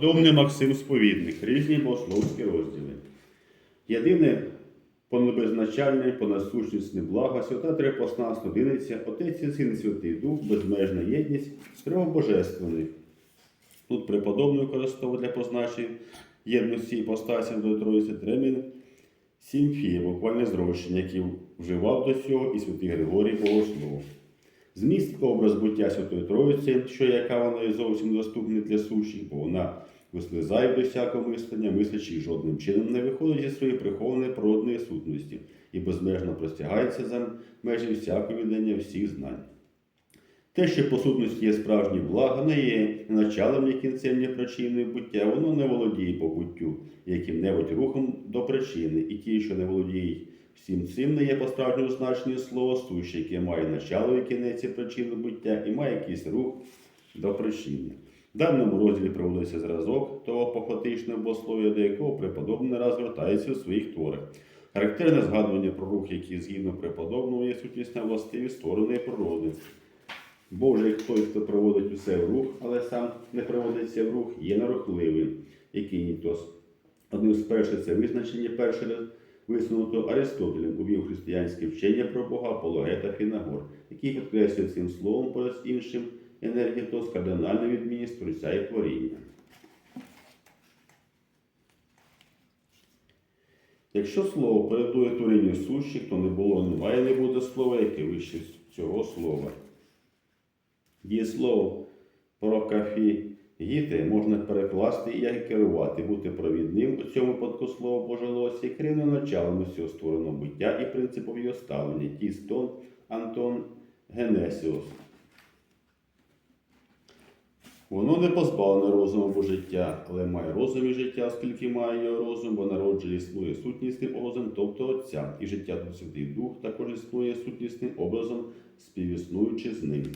Домний Максим Сповідник, різні богословські розділи. Єдине понебезначальне, понасущність блага, свята трипосна студиниця, Отець і Син Святий Дух, безмежна єдність трьох божественних. Тут преподобний використовує для позначення єдності іпостасі до Троїці термін сімфія, буквальне зрощення, який вживав до цього і святий Григорій Богослов. Зміст образ буття Святої Троїці, що яка вона є зовсім доступна для суші, бо вона вислизає до всякого мислення, мислячи жодним чином не виходить зі своєї прихованої природної сутності і безмежно простягається за межі всякого віддання всіх знань. Те, що по сутності є справжнє благо, не є началом, ні кінцем, ні причиною буття, воно не володіє по буттю яким-небудь рухом до причини, і ті, що не володіють всім цим, не є по справжньому значенню слово суще, яке має начало і кінець і причину буття, і має якийсь рух до причини. В даному розділі проводиться зразок того похотичного богослов'я, до якого преподобний раз звертається у своїх творах. Характерне згадування про рух, який згідно преподобного є сутнісна властиві створеної природи. Боже, той, хто проводить усе в рух, але сам не проводиться в рух, є нарухливий, який нітос. Одним з перших це визначення перше висунуто Аристотелем увів християнське вчення про Бога, апологета Фінагор, який підкреслює цим словом поряд іншим енергітос кардинальну відмінність творця і творіння. Якщо слово передує творінню сущих, то не було, немає, не буде слова, яке вище цього слова. Дієслово прокафігіти можна перекласти і як керувати, бути провідним у цьому випадку слово Божолосі, керівним началом усього створеного буття і принципом його ставлення. Тістон Антон Генесіус. Воно не позбавлене розуму бо життя, але має розум і життя, оскільки має його розум, бо народжує існує сутнісним образом, тобто Отця, і життя Дух Святий Дух також існує сутнісним образом, співіснуючи з ним.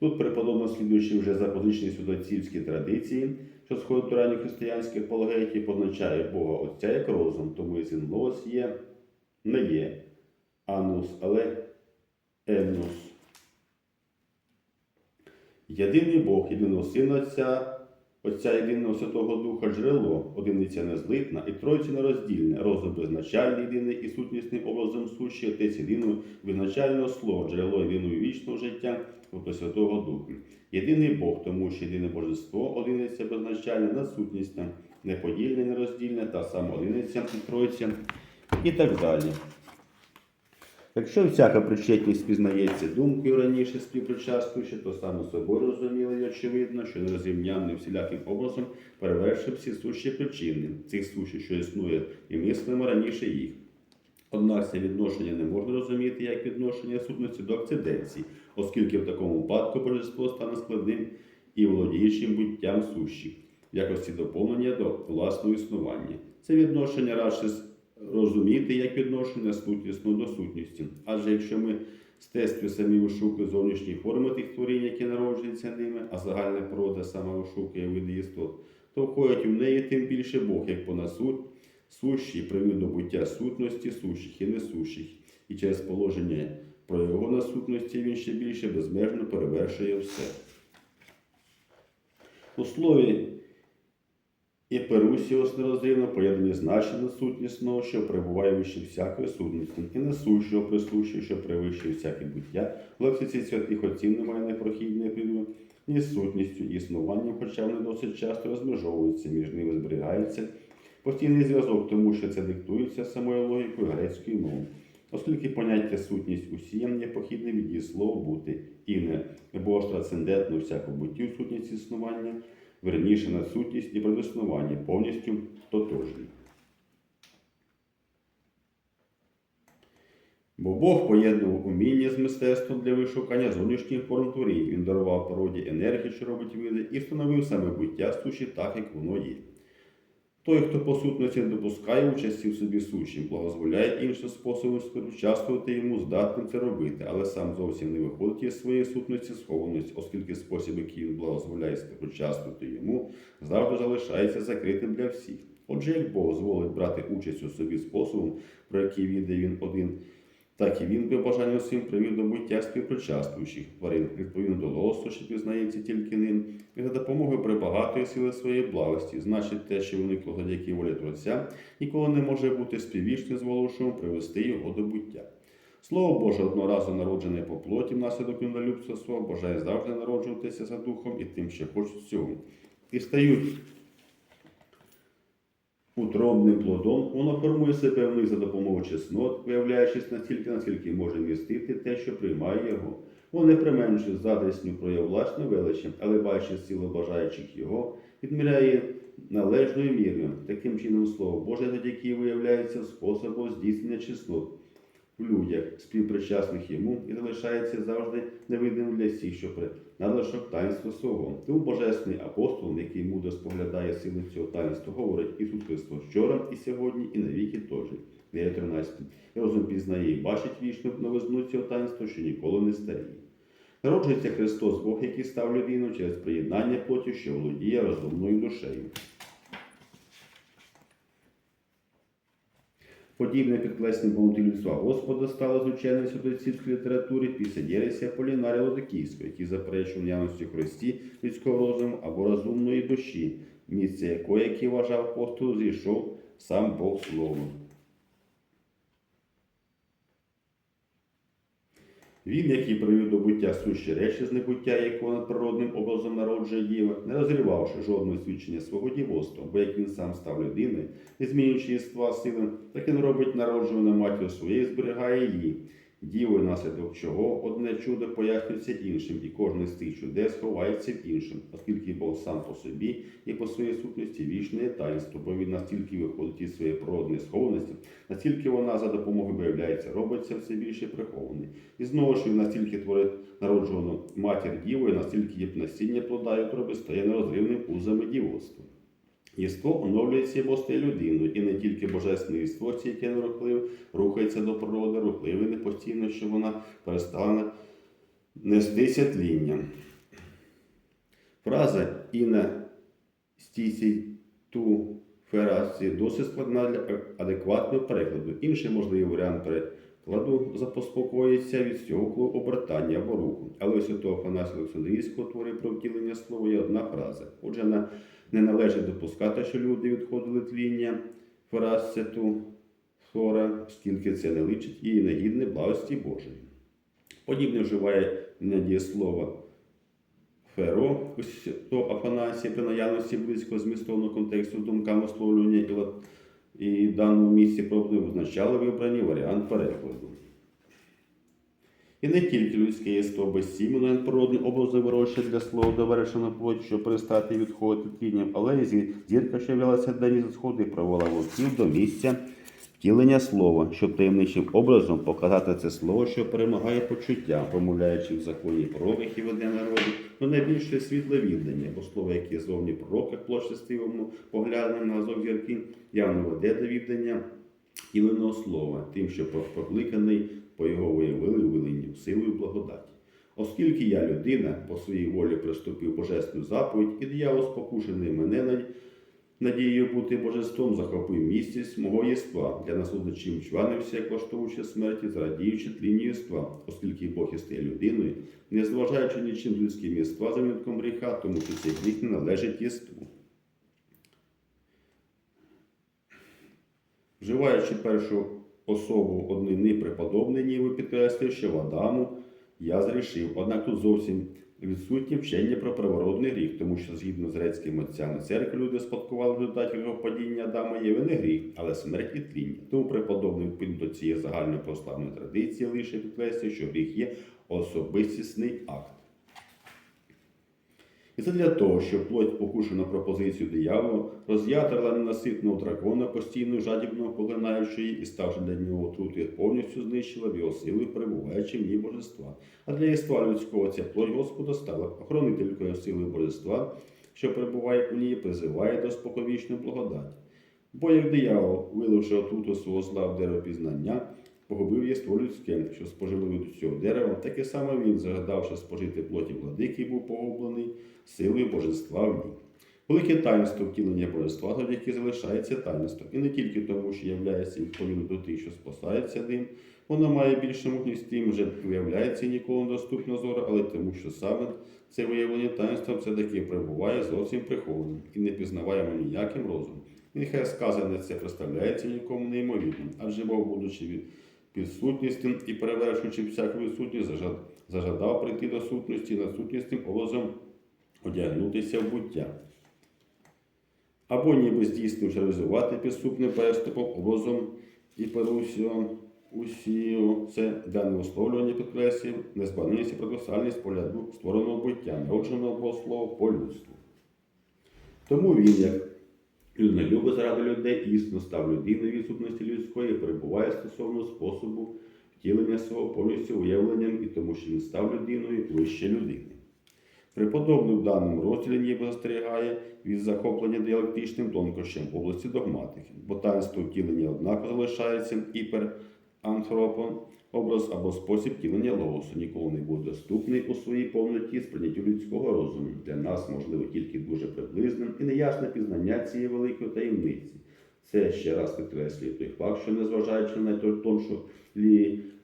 Тут преподобно слідуючи вже запозичені судоцівські традиції, що сходить до ранньохристиянських апологетів, позначає Бога Отця як розум, тому і син є, не є, анус, але енус. Єдиний Бог, єдиного Сина Отця, Отця єдиного Святого Духа, джерело, одиниця незлитна і тройці нероздільне, розум безначальний єдиний і сутнісним образом сущий, Отець єдиного визначального слова, джерело єдиного вічного життя, тобто Святого Духа. Єдиний Бог, тому що єдине божество, одиниця безначальна, насутнісна, неподільне, нероздільне, та сама одиниця і тройця і так далі. Якщо всяка причетність пізнається думкою раніше співпричаствуючи, то саме собою розуміло і очевидно, що нерозрівнянний всіляким образом перевершив всі сущі причини цих сущих, що існує, і мислимо раніше їх. Однак це відношення не можна розуміти як відношення сутності до акциденції, оскільки в такому випадку божество стане складним і володіючим буттям сущих, в якості доповнення до власного існування. Це відношення радше розуміти як відношення сутнісного до сутності. Адже якщо ми тестю самі вишукуємо зовнішні форми тих творінь, які народжуються ними, а загальна природа саме вишукує види істот, то входять у неї тим більше Бог, як понасуть, сущі привів до буття сутності сущих і несущих, і через положення про його насутності він ще більше безмежно перевершує все. У слові і Перусіос нерозрівно поєднані значення сутнісного, що перебуває вище всякої сутності, і несущого присущого, що перевищує всяке буття, в лексиці святих отців немає непрохідної піду, ні сутністю і існуванням, хоча вони досить часто розмежовуються, між ними зберігається постійний зв'язок, тому що це диктується самою логікою грецької мови. Оскільки поняття сутність усієм є похідне від її слова бути і не бо ж трансцендентно всяку буттю сутність існування, верніше на сутність і предіснування повністю тотожні. Бо Бог поєднував уміння з мистецтвом для вишукання зовнішніх форм творінь. Він дарував природі енергію, що робить види, і встановив саме буття суші так, як воно є. Той, хто по сутності не допускає участі в собі суші, благозволяє іншим способом співучаствувати йому, здатним це робити, але сам зовсім не виходить із своєї сутності схованості, оскільки спосіб, який він благозволяє співучаствувати йому, завжди залишається закритим для всіх. Отже, як Бог дозволить брати участь у собі способом, про який відає він один, так і він би бажанням своїм привів до буття співпричаствуючих тварин, відповідно до лосу, що пізнається тільки ним, і за допомогою прибагатої сили своєї благості, значить те, що виникло завдяки волі Творця, ніколи не може бути співвічним з волошем привести його до буття. Слово Боже, одного разу народжене по плоті внаслідок свого, бажає завжди народжуватися за духом і тим, що хочуть цього. І стають утробним плодом, воно формує себе в них за допомогою чеснот, виявляючись настільки, наскільки може містити те, що приймає його. Воно не применшує задресню прояв власної величі, але бачить силу бажаючих його, відміряє належною мірою. Таким чином, слово Боже, завдяки виявляється способом здійснення чеснот в людях, співпричасних йому, і залишається завжди невидимим для всіх, що при надлишок таїнства свого. Тому божественний апостол, який мудро споглядає сили цього таїнства, говорить Ісус Христос вчора і сьогодні, і навіки теж. Віра 13. І розум пізнає і бачить вічну новизну цього таїнства, що ніколи не старіє. Народжується Христос Бог, який став людину через приєднання плоті, що володіє розумною душею. Подібне підкреслення повноти Господа стало звичайним ученою святоцівської літератури після Єресія Полінарія Лодокійського, який заперечував явності в Христі людського розуму або розумної душі, місце якої, який вважав апостол, зійшов сам Бог Словом. Він, який привів до буття сущі речі з небуття, якого над природним образом народжує діва, не розрівавши жодного свідчення свого дівоцтва, бо як він сам став людиною, не змінюючи єства силам, так не робить народжувану матір своєї, зберігає її. Дівою, наслідок чого одне чудо пояснюється іншим, і кожне з тих чудес ховається іншим, оскільки Бог сам по собі і по своїй сутності вічне таїнство, бо він настільки виходить із своєї природної схованості, настільки вона за допомогою виявляється, робиться все більше прихований. І знову ж він настільки творить народжувану матір дівою, настільки є насіння плода і стає нерозривним узами дівоцтва. Єство оновлюється бо стає людиною, і не тільки божественне єство, це яке нерухливе, рухається до природи, рухливе не постійно, що вона перестала нестися тлінням. Фраза «іна стісій ту ферасі досить складна для адекватного перекладу. Інший можливий варіант перекладу запоспокоїться від цього обертання або руху. Але у святого Афанасія Олександрійського творі про втілення слова є одна фраза. Отже, не належить допускати, що люди відходили тління ферасцету флора, оскільки це не личить і негідне благості Божої. Подібне вживає дієслово феро, ось то Афанасія при наявності близького змістовного контексту з думками висловлювання і, і в даному місці правди означали вибрані варіант перекладу. І не тільки людське єство безсім'я природні образи вирощує для слова довершено плоть, щоб перестати відходити тінням, але й зірка, що являлася дані сходу, і провела вовків до місця втілення слова, щоб таємничим образом показати це слово, що перемагає почуття, промовляючи в законі пророків і веде народу, до найбільше світле віддання, бо слово, яке зовні пророка площастивому поглядним на зов зірки, явно веде до віддання тіленого слова, тим, що покликаний по його виявили виленням, силою благодаті. Оскільки я людина по своїй волі приступив божественну заповідь, і диявол спокушений мене над- надією бути божеством, захопив місяць мого єства, для насудничим чванився, як влаштовуючи смерті, зрадіючи тлінні єства, оскільки Бог і стає людиною, не зважаючи нічим людським єства за винятком гріха, тому що цей гріх не належить єству. Вживаючи першу особу однини преподобний ніби підкреслює, що в Адаму я зрішив. Однак тут зовсім відсутнє вчення про первородний гріх, тому що згідно з грецькими отцями церкви люди спадкували в результаті його падіння Адама Єви не гріх, але смерть і тління. Тому преподобний відповідно до цієї загальної прославної традиції лише підкреслює, що гріх є особистісний акт. І це для того, щоб плоть покушена пропозицію дияволу, роз'ятрила ненаситного дракона, постійно жадібного поглинаючи її і ставши для нього отрутою, повністю знищила в його сили, перебуваючи в ній божества. А для єства людського ця плоть Господа стала охоронителькою сили божества, що перебуває у ній, призиває до споковічної благодаті. Бо як диявол, виливши отруту свого зла в дерево пізнання, погубив єство людське, що спожили від цього дерева, таке саме він, загадавши спожити плоті владики, був погублений силою божества в ній. Велике таїнство втілення божества, завдяки залишається таїнством. І не тільки тому, що являється відповідно до тих, що спасається ним, Воно має більше мужність тим, вже виявляється ніколи не доступно зору, але тому, що саме це виявлення таїнства все-таки перебуває зовсім прихованим і не пізнаваємо ніяким розумом. І нехай сказане це представляється нікому неймовірним, адже Бог, будучи від підсутністю і перевершуючи всяку відсутність, зажадав прийти до сутності і над сутністю образом одягнутися в буття. Або ніби здійснивши реалізувати підступним переступом образом і перусіом усію це дане висловлювання підкреслює незбагненість і парадоксальність погляду створеного буття, народженого Богослова по людству. Тому він, як людинолюбець заради людей, істинно став людиною відсутності людської, перебуває стосовно способу втілення свого повністю уявленням і тому, що він став людиною вище людини. Преподобний в даному розділі ніби застерігає від захоплення діалектичним тонкощем в області догматики, бо втілення однаково залишається іперантропон, образ або спосіб втілення логосу ніколи не буде доступний у своїй повноті сприйняттю людського розуму. Для нас можливо тільки дуже приблизним і неясне пізнання цієї великої таємниці. Це ще раз підкреслює той факт, що незважаючи на тоншу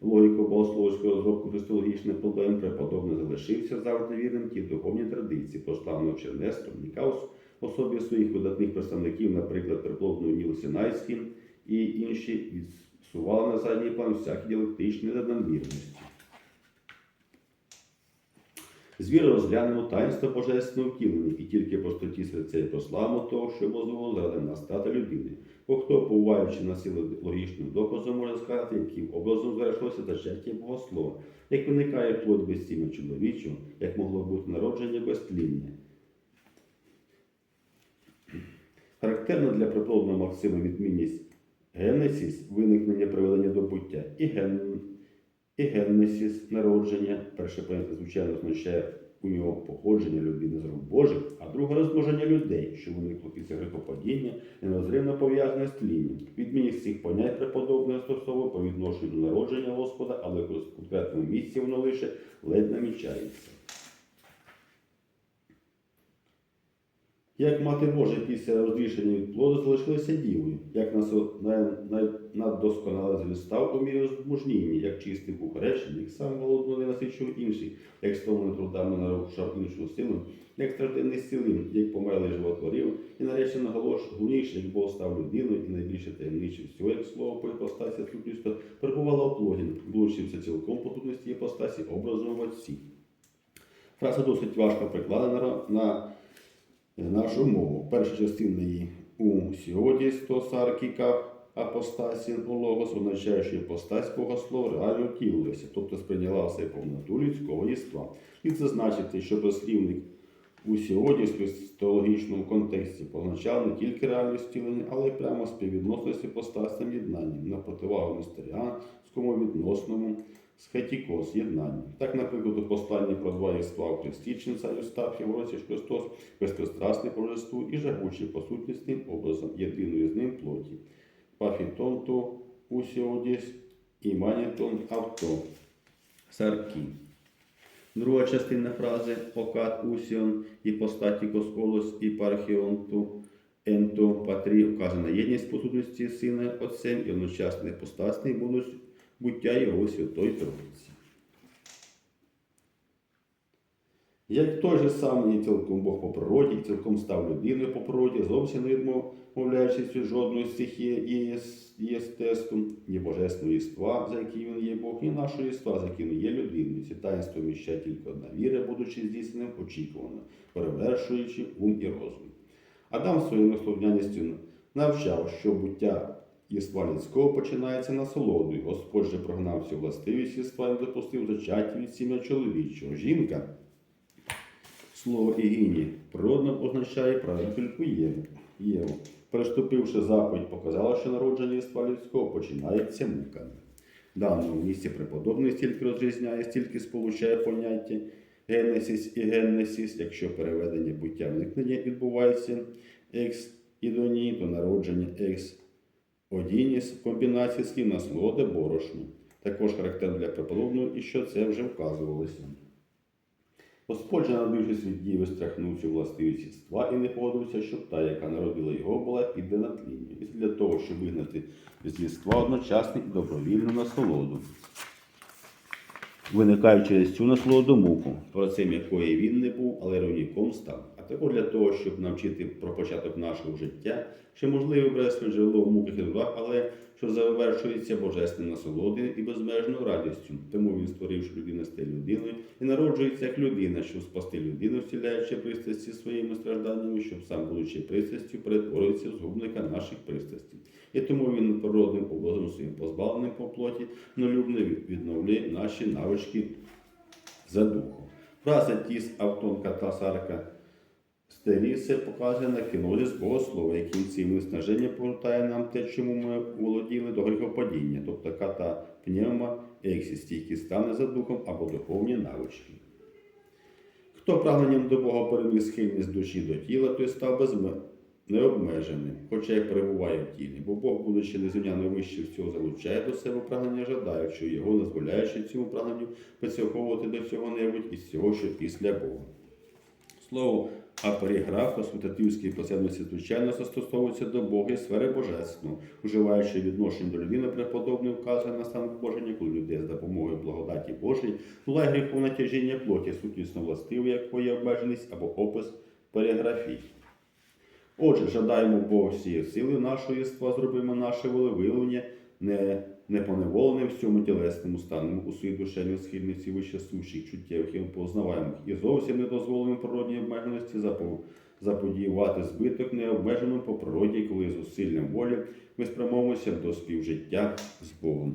логіку богословського розробку христологічних проблем, преподобний залишився завжди вірним тій духовній традиції, прославленого Чернестром, яка особі своїх видатних представників, наприклад, преподобного Ніл Синайський і інші, відсували на задній план всякі діалектичні надмірності. Звір розглянемо таїнство божественного втілення, і тільки простоті серця і прославимо того, що дозволило заради нас стати людиною. Бо хто, поваючи на силу логічним доказом, може сказати, яким образом завершилося зачаття Богослова, як виникає плод без сім'я чоловічого, як могло бути народження без тління. Характерна для преподобного Максима відмінність генесіс виникнення приведення до буття і ген і геннесіс народження. Перше поняття, звичайно, означає у нього походження людини з рук Божих, а друге розмноження людей, що виникло після грехопадіння нерозривно пов'язане з тлінням. Відмінність цих понять преподобне застосовує по відношенню до народження Господа, але в конкретному місці воно лише ледь намічається. Як мати Божа після розрішення від плоду залишилася дівою, як насо- на- на- наддосконале зростав у мірі змужніння, як чистий був хрещений, як сам голодно не насичував інших, як стомлений трудами нарушав іншу силу, як стражденний силим, як померлий животворив, і нарешті наголошувавніше, як Бог став людиною, і найбільше таємниче всього, як слово по іпостасі сутністю, перебувало у плоді, влучився цілком потужності іпостасі образом в отці. Фраза досить важко прикладена на нашу мову. Перша частина її у сьогодні стосаркіка апостасі у логос, означає, що іпостась богослов реально втілилася, тобто сприйняла все повноту людського єства. І це значить, що дослівник у сьогодні в христологічному контексті позначав не тільки реальність втілення, але й прямо співвідносність іпостасям єднання на противагу мистеріанському відносному схетікос єднання. Так, наприклад, у посланні про два єства у Христі Чинця Юстафі, в році Христос, безпристрасний по божеству і жагучий по сутністним образом, єдиною з ним плоті. Пафітонту усіодіс і манітон авто. Саркі. Друга частина фрази окат усіон і постатікос олос і пархіонту енто патрі вказана єдність посудності сина отцем і одночасно іпостасний будуть буття його Святої Троїці. Як той же самий є цілком Бог по природі, і цілком став людиною по природі, зовсім не відмовляючись від жодної стихії і єстеству, ні божественного єства, за яким він є Бог, ні нашого єства, за яким є людиною. Ці таїнство вміщає тільки одна віра, будучи здійсненим очікувано, перевершуючи ум і розум. Адам своєю слухняністю навчав, що буття єства людського починається насолодою. Господь же прогнав цю властивість єства і допустив зачаття від сім'я чоловічого. Жінка Слово Ігіні природно означає правительку Єву. Переступивши заповідь, показала, що народження єства людського починається муками. В даному місці преподобний стільки розрізняє, стільки сполучає поняття генесіс і геннесіс, якщо переведення буття виникнення відбувається екс ідоні, то народження екс одініс в комбінації слів насолоди борошну. Також характерно для преподобного і що це вже вказувалося. Господь же, набившись від діви, страхнув цю властивість єства і не погодився, щоб та, яка народила його, була піддана тлінню. І для того, щоб вигнати з єства одночасну і добровільну насолоду. Виникає через цю насолоду муку, творцем якої він не був, але руйнівником став. Також для того, щоб навчити про початок нашого життя, що можливе бресне джерело в муках і трудах, але що завершується божественною насолодою і безмежною радістю. Тому він створив, що людина стає людиною і народжується як людина, щоб спасти людину, вселяючи пристрасті своїми стражданнями, щоб сам, будучи пристрастю, перетворюється в згубника наших пристрастей. І тому він природним образом своїм позбавленим по плоті, нелюбно відновлює наші навички за духом. Фраза тіс автонка та сарка стерісе показує на кінозіс богослова, який цим виснаженням повертає нам те, чому ми володіли до гріхопадіння, тобто ката пневма, ексістійкі стани за духом або духовні навички. Хто прагненням до Бога переміг схильність душі до тіла, той став безме... необмеженим, хоча й перебуває в тілі, бо Бог, будучи незрівняно вище всього, залучає до себе прагнення жадаючого, його дозволяючи цьому прагненню прицілковувати до чого-небудь із цього, що після Бога. Слово аперіграф у святотівській посебності звичайно застосовується до Бога і сфери божественного, уживаючи відношення до людини преподобне вказує на стан Боження, коли людей з допомогою благодаті Божої була гріховне тяжіння плоті, сутнісно властиве, якої є обмеженість або опис переграфій. Отже, жадаємо Бога всієї сили нашого єства, зробимо наше волевиявлення, не, не поневоленим в цьому тілесному стану у своїй душевній схильниці вище сущих чуттєвих і познаваємих, і зовсім не дозволимо природній обмеженості запо- заподіювати збиток необмеженому по природі, коли зусиллям волі ми спрямовуємося до співжиття з Богом.